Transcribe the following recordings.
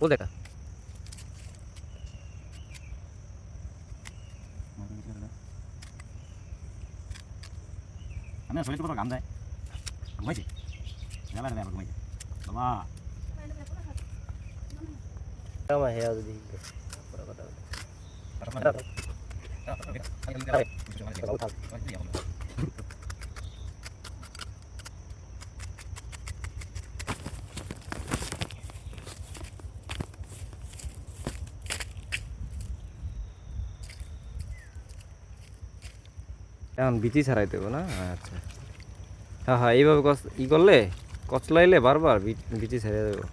ও দেখা আমি শরীর কত গান যায় ঘুমাইছি মেলা নেই ঘুমাইছি বাবা আমার হেয়া যদি এখন বিচি ছাড়াইতে হবে না আচ্ছা হ্যাঁ হ্যাঁ এইভাবে কচ ই করলে কচলাইলে বারবার বিচি ছেড়ে দেবো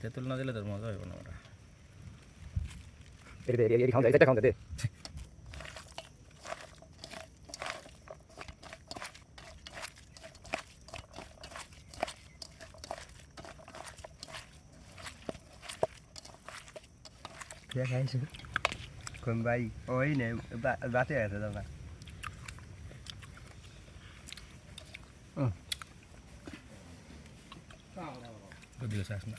তেঁতুল না দিলে তোর মজা হইব না ওটা খাইছো কোন ভাই ওই নে বাতে আছে দাদা তো দিলে চাস না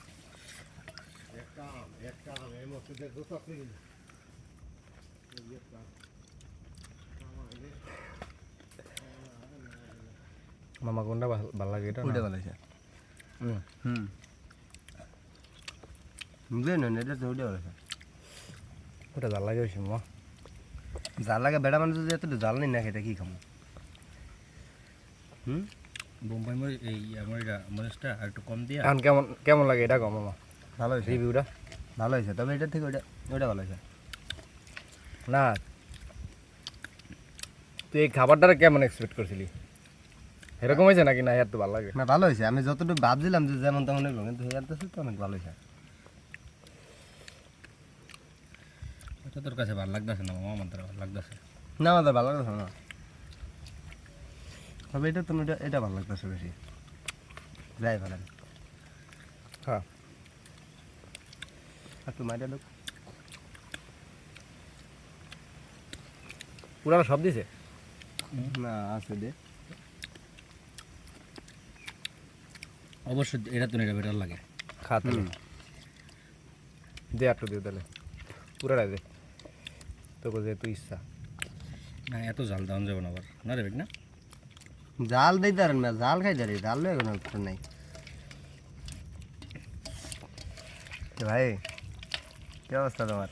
মামা কোনটা ভালো ভালো লাগে এটা ওটা না? ভালো আছে হুম। হুম বুঝলেন না এটা তো ওটা ভালো আছে ওটা ভালো লাগে বেশি মামা জাল লাগে বেড়া মানুষ যদি এত জাল নেই না খেতে কি খাব? হুম? বোম্বাই মরিচ এই আমার এটা মরিচটা আর একটু কম দিয়া। এখন কেমন কেমন লাগে এটা কম মামা ভালো হয়েছে। রিভিউটা ভালো হয়েছে তবে এটার থেকে ওটা ওটা ভালো হয়েছে। না তুই এই খাবারটা কেমন এক্সপেক্ট করছিলি? এরকম হয়েছে নাকি না এর তো ভালো লাগে? না ভালো হয়েছে। আমি যতটুকু ভাবছিলাম যে যেমন তেমন কিন্তু হেয়ার তো অনেক ভালো হয়েছে। ওটা তোর কাছে ভালো লাগতেছে না মামা আমার ভালো লাগতেছে। না আমাদের ভালো লাগছে না। তবে এটা তুমি এটা এটা ভালো লাগতেছে বেশি। যাই ভালো। হ্যাঁ। আর তুমি এটা লোক পুরানো সব দিছে? না আছে দে। অবশ্যই এটা তো এটা বেটার লাগে। খা তাহলে। দে একটু দে তাহলে। পুরাটা দে। তোকে যেহেতু ইচ্ছা। না এত জাল দাম যাব না আবার। না রে না জাল দিই দাঁড়ান না জাল খাই দাঁড়িয়ে জাল লয়ে কোনো উত্তর নাই। ভাই কি অবস্থা তোমার?